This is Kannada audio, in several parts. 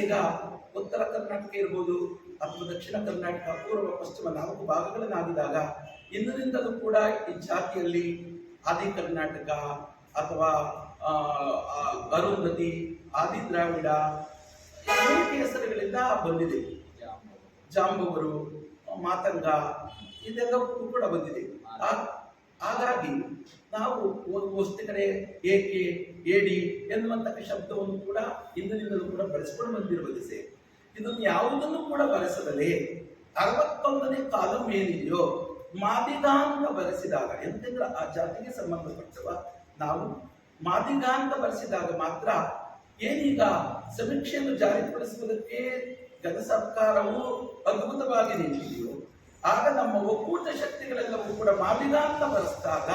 ಈಗ ಉತ್ತರ ಕರ್ನಾಟಕ ಇರ್ಬೋದು, ಅಥವಾ ದಕ್ಷಿಣ ಕರ್ನಾಟಕ, ಪೂರ್ವ, ಪಶ್ಚಿಮ ನಾಲ್ಕು ಭಾಗಗಳನ್ನಾಗಿದಾಗ ಇಂದಿನಿಂದಲೂ ಕೂಡ ಈ ಜಾತಿಯಲ್ಲಿ ಆದಿ ಕರ್ನಾಟಕ ಅಥವಾ ಅರುಂಧತಿ ಆದಿ ದ್ರಾವಿಡ ಅನೇಕ ಹೆಸರುಗಳಿಂದ ಬಂದಿದೆ. ಜಾಂಬವರು, ಮಾತಂಗ, ಇದೆಲ್ಲವೂ ಕೂಡ ಬಂದಿದೆ. ಹಾಗಾಗಿ ನಾವು ವಸ್ತು ಕಡೆ ಏಕೆ, ಏಡಿ ಎನ್ನುವಂತಹ ಶಬ್ದವನ್ನು ಕೂಡ ಇಂದಿನಿಂದಲೂ ಕೂಡ ಬಳಸಿಕೊಂಡು ಬಂದಿರುವ ದಿಸೆ. ಇದನ್ನು ಯಾವುದನ್ನು ಕೂಡ ಬಳಸದಲೇ ಅರವತ್ತೊಂದನೇ ಕಾಲಂ ಏನಿದೆಯೋ ಮಾದಿಗಾಂತ ಬರೆಸಿದಾಗ ಎಂತಂದ್ರೆ ಆ ಜಾತಿಗೆ ಸಂಬಂಧಪಟ್ಟವ ನಾವು ಮಾದಿಗಾಂತ ಬರೆಸಿದಾಗ ಮಾತ್ರ ಏನೀಗ ಸಮೀಕ್ಷೆಯನ್ನು ಜಾರಿಗೊಳಿಸುವುದಕ್ಕೆ ಜನ ಸರ್ಕಾರವು ಅದ್ಭುತವಾಗಿ ನಿಂತಿದೆಯೋ, ಆಗ ನಮ್ಮ ಒಕ್ಕೂಟ ಶಕ್ತಿಗಳೆಲ್ಲವೂ ಕೂಡ ಮಾದಿಗಾಂತ ಬರೆಸಿದಾಗ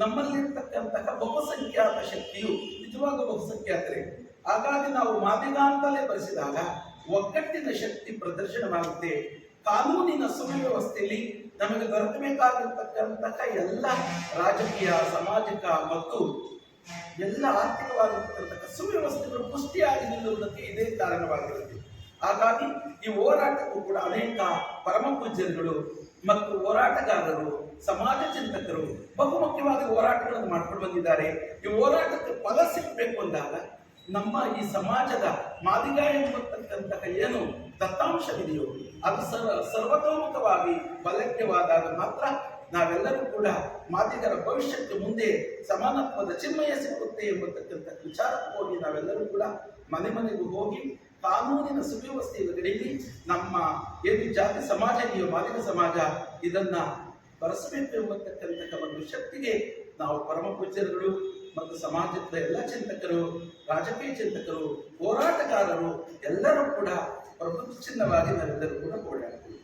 ನಮ್ಮಲ್ಲಿರ್ತಕ್ಕಂತಹ ಬಹುಸಂಖ್ಯಾತ ಶಕ್ತಿಯು ನಿಜವಾದ ಬಹುಸಂಖ್ಯಾತರೆ ಹಾಗಾಗಿ ನಾವು ಮಾದಿಗ ಅಂತಲೇ ಬರೆಸಿದಾಗ ಒಗ್ಗಟ್ಟಿನ ಶಕ್ತಿ ಪ್ರದರ್ಶನವಾಗುತ್ತೆ. ಕಾನೂನಿನ ಸುವ್ಯವಸ್ಥೆಯಲ್ಲಿ ನಮಗೆ ದೊರಕಬೇಕಾಗಿರ್ತಕ್ಕಂತಹ ಎಲ್ಲ ರಾಜಕೀಯ, ಸಾಮಾಜಿಕ ಮತ್ತು ಎಲ್ಲ ಆರ್ಥಿಕವಾಗಿರ್ತಕ್ಕಂಥ ಸುವ್ಯವಸ್ಥೆಗಳು ಪುಷ್ಟಿಯಾಗಿ ನಿಲ್ಲುವುದಕ್ಕೆ ಇದೇ ಕಾರಣವಾಗಿರುತ್ತೆ. ಹಾಗಾಗಿ ಈ ಹೋರಾಟಕ್ಕೂ ಕೂಡ ಅನೇಕ ಪರಮ ಪೂಜ್ಯರುಗಳು ಮತ್ತು ಹೋರಾಟಗಾರರು, ಸಮಾಜ ಚಿಂತಕರು ಬಹುಮುಖ್ಯವಾಗಿ ಹೋರಾಟಗಳನ್ನು ಮಾಡ್ಕೊಂಡು ಬಂದಿದ್ದಾರೆ. ಈ ಹೋರಾಟಕ್ಕೆ ಫಲ ಸಿಗಬೇಕು ಅಂದಾಗ ನಮ್ಮ ಈ ಸಮಾಜದ ಮಾದಿಗ ಎಂಬತಕ್ಕಂತಹ ಏನು ದತ್ತಾಂಶವಿದೆಯೋ, ಅದು ಸರ್ವ ಸರ್ವತೋಮುಖವಾಗಿ ಬಲಕ್ಯವಾದಾಗ ಮಾತ್ರ ನಾವೆಲ್ಲರೂ ಕೂಡ ಮಾದಿಗರ ಭವಿಷ್ಯಕ್ಕೆ ಮುಂದೆ ಸಮಾನತ್ವದ ಚಿನ್ಮಯ ಸಿಗುತ್ತೆ ಎಂಬತಕ್ಕಂಥ ವಿಚಾರಕ್ಕೆ ಹೋಗಿ ನಾವೆಲ್ಲರೂ ಕೂಡ ಮನೆ ಮನೆಗೂ ಹೋಗಿ ಕಾನೂನಿನ ಸುವ್ಯವಸ್ಥೆಯಲ್ಲಿ ನಮ್ಮ ಏನು ಜಾತಿ ಸಮಾಜ ಇದೆಯೋ ಮಾಲಿನ ಸಮಾಜ, ಇದನ್ನ ಬರೆಸಬೇಕು ಎಂಬತಕ್ಕಂತಹ ಒಂದು ಶಕ್ತಿಗೆ ನಾವು ಪರಮ ಪೂಜ್ಯರುಗಳು ಮತ್ತು ಸಮಾಜದ ಎಲ್ಲ ಚಿಂತಕರು, ರಾಜಕೀಯ ಚಿಂತಕರು, ಹೋರಾಟಗಾರರು ಎಲ್ಲರೂ ಕೂಡ ಪ್ರಬುದ್ಧ ಚಿನ್ನವಾಗಿ ನಾವೆಲ್ಲರೂ ಕೂಡ ಓಡಾಡ್ತೀವಿ